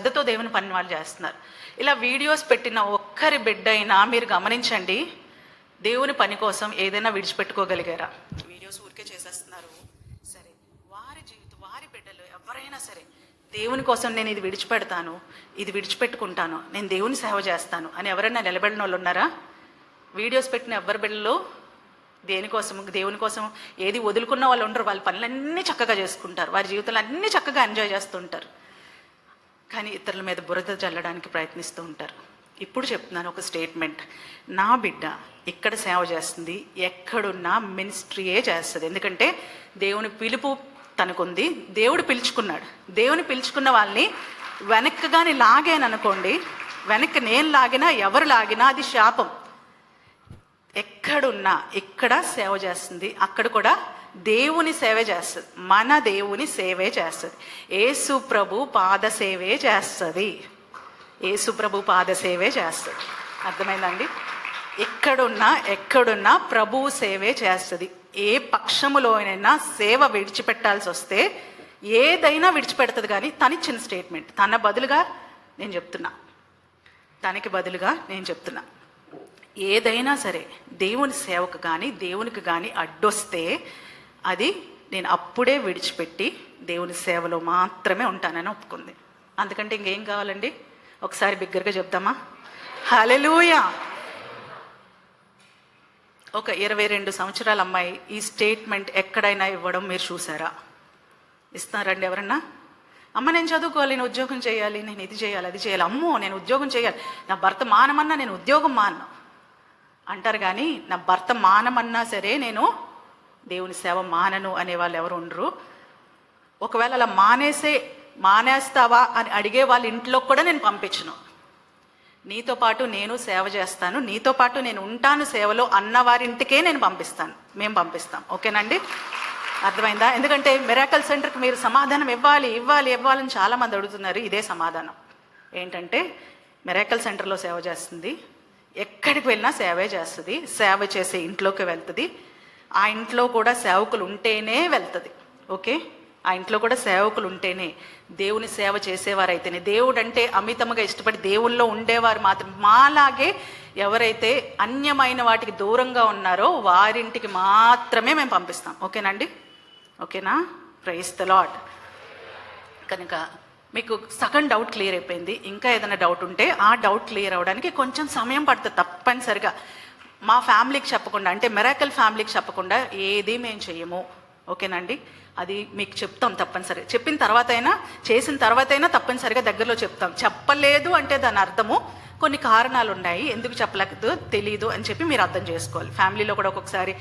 శ్రద్ధతో దేవుని పని వాళ్ళు చేస్తున్నారు. ఇలా వీడియోస్ పెట్టిన ఒక్కరి బిడ్డ అయినా మీరు గమనించండి దేవుని పని కోసం ఏదైనా విడిచిపెట్టుకోగలిగారా? వీడియోస్ ఊరికే చేసేస్తున్నారు. సరే వారి జీవితం వారి బిడ్డలు ఎవరైనా సరే దేవుని కోసం నేను ఇది విడిచిపెడతాను ఇది విడిచిపెట్టుకుంటాను నేను దేవుని సేవ చేస్తాను అని ఎవరైనా నిలబడిన వాళ్ళు ఉన్నారా? వీడియోస్ పెట్టిన ఎవరి బిడ్డలు? దేనికోసం దేవుని కోసం ఏది వదులుకున్న వాళ్ళు ఉండరు. వాళ్ళ పనులన్నీ చక్కగా చేసుకుంటారు. వారి జీవితంలో అన్నీ చక్కగా ఎంజాయ్ చేస్తుంటారు కానీ ఇతరుల మీద బురద చల్లడానికి ప్రయత్నిస్తూ ఉంటారు. ఇప్పుడు చెప్తున్నాను ఒక స్టేట్మెంట్. నా బిడ్డ ఇక్కడ సేవ చేస్తుంది? ఎక్కడున్నా మినిస్ట్రీయే చేస్తుంది. ఎందుకంటే దేవుని పిలుపు తనకుంది. దేవుడు పిలుచుకున్నాడు. దేవుని పిలుచుకున్న వాళ్ళని వెనక్కి కానీ లాగాననుకోండి వెనక్కి నేను లాగినా ఎవరు లాగినా అది శాపం. ఎక్కడున్నా ఇక్కడ సేవ చేస్తుంది? అక్కడ కూడా దేవుని సేవ చేస్తుంది. మన దేవుని సేవే చేస్తుంది. ఏసు ప్రభు పాద సేవే చేస్తుంది. ఏసు ప్రభు పాద సేవే చేస్తుంది. అర్థమైందండి? ఎక్కడున్నా ఎక్కడున్నా ప్రభు సేవే చేస్తుంది. ఏ పక్షములోనైనా సేవ విడిచిపెట్టాల్సి వస్తే ఏదైనా విడిచిపెడుతుంది కానీ తనిచ్చిన స్టేట్మెంట్. తన బదులుగా నేను చెప్తున్నా. తనకి బదులుగా నేను చెప్తున్నా. ఏదైనా సరే దేవుని సేవకు కానీ దేవునికి కానీ అడ్డొస్తే అది నేను అప్పుడే విడిచిపెట్టి దేవుని సేవలో మాత్రమే ఉంటానని ఒప్పుకుంది. అందుకంటే ఇంకేం కావాలండి? ఒకసారి బిగ్గరగా చెప్దామా? హలెలూయా ఒక ఇరవై రెండు సంవత్సరాల అమ్మాయి ఈ స్టేట్మెంట్ ఎక్కడైనా ఇవ్వడం మీరు చూసారా? ఇస్తున్నారండి ఎవరన్నా? అమ్మ నేను చదువుకోవాలి నేను ఉద్యోగం చేయాలి నేను ఇది చేయాలి అది చేయాలి. అమ్మో నేను ఉద్యోగం చేయాలి. నా భర్త మానమన్నా నేను ఉద్యోగం మాను అంటారు కానీ నా భర్త మానమన్నా సరే నేను దేవుని సేవ మానను అనే వాళ్ళు ఎవరు ఉండరు. ఒకవేళ అలా మానేసే మానేస్తావా అని అడిగే వాళ్ళ ఇంట్లో కూడా నేను పంపించను. నీతో పాటు నేను సేవ చేస్తాను నీతో పాటు నేను ఉంటాను సేవలో అన్నవారింటికే నేను పంపిస్తాను మేము పంపిస్తాం. ఓకేనండి? అర్థమైందా? ఎందుకంటే మిరాకల్ సెంటర్కి మీరు సమాధానం ఇవ్వాలి ఇవ్వాలి ఇవ్వాలని చాలామంది అడుగుతున్నారు ఇదే సమాధానం. ఏంటంటే మిరాకల్ సెంటర్లో సేవ చేస్తుంది ఎక్కడికి వెళ్ళినా సేవే చేస్తుంది సేవ చేసే ఇంట్లోకి వెళ్తుంది ఆ ఇంట్లో కూడా సేవకులు ఉంటేనే వెళ్తుంది ఓకే? ఆ ఇంట్లో కూడా సేవకులు ఉంటేనే దేవుని సేవ చేసేవారైతేనే. దేవుడు అంటే అమితముగా ఇష్టపడి దేవుల్లో ఉండేవారు మాత్రం మాలాగే ఎవరైతే అన్యమైన వాటికి దూరంగా ఉన్నారో వారింటికి మాత్రమే మేము పంపిస్తాం. ఓకేనండి ఓకేనా? ప్రైస్ ద లాడ్ కనుక మీకు సగం డౌట్ క్లియర్ అయిపోయింది. ఇంకా ఏదైనా డౌట్ ఉంటే ఆ డౌట్ క్లియర్ అవ్వడానికి కొంచెం సమయం పడుతుంది తప్పనిసరిగా. మా ఫ్యామిలీకి చెప్పకుండా అంటే మెరాకల్ ఫ్యామిలీకి చెప్పకుండా ఏది మేము చెయ్యము. ఓకేనండి? అది మీకు చెప్తాం తప్పనిసరిగా చెప్పిన తర్వాత అయినా చేసిన తర్వాత అయినా తప్పనిసరిగా దగ్గరలో చెప్తాం. చెప్పలేదు అంటే దాని అర్థము కొన్ని కారణాలు ఉన్నాయి ఎందుకు చెప్పలేదు? తెలీదు అని చెప్పి మీరు అర్థం చేసుకోవాలి. ఫ్యామిలీలో కూడా ఒక్కొక్కసారి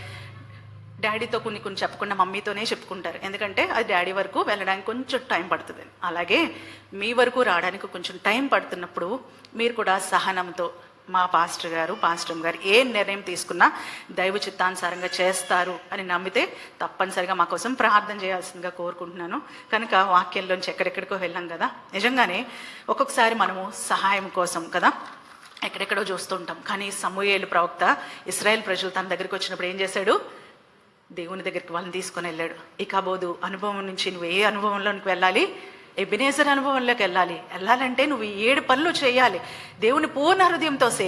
డాడీతో కొన్ని కొన్ని చెప్పకుండా మమ్మీతోనే చెప్పుకుంటారు. ఎందుకంటే అది డాడీ వరకు వెళ్ళడానికి కొంచెం టైం పడుతుంది. అలాగే మీ వరకు రావడానికి కొంచెం టైం పడుతున్నప్పుడు మీరు కూడా సహనంతో మా పాస్టర్ గారు పాస్టర్ గారు ఏ నిర్ణయం తీసుకున్నా దైవ చిత్తానుసారంగా చేస్తారు అని నమ్మితే తప్పనిసరిగా మా కోసం ప్రార్థన చేయాల్సిందిగా కోరుకుంటున్నాను. కనుక వాక్యంలోంచి ఎక్కడెక్కడికో వెళ్ళాం కదా. నిజంగానే ఒక్కొక్కసారి మనము సహాయం కోసం కదా ఎక్కడెక్కడో చూస్తుంటాం కానీ సమూయేలు ప్రవక్త ఇస్రాయేల్ ప్రజలు తన దగ్గరికి వచ్చినప్పుడు ఏం చేశాడు? దేవుని దగ్గరికి వాళ్ళని తీసుకొని వెళ్ళాడు. ఇక బోదు అనుభవం నుంచి నువ్వు ఏ అనుభవంలోనికి వెళ్ళాలి? ఎబినేజర్ అనుభవంలోకి వెళ్ళాలి. వెళ్ళాలంటే నువ్వు ఏడు పనులు చేయాలి. దేవుని పూర్ణ హృదయంతో సేవ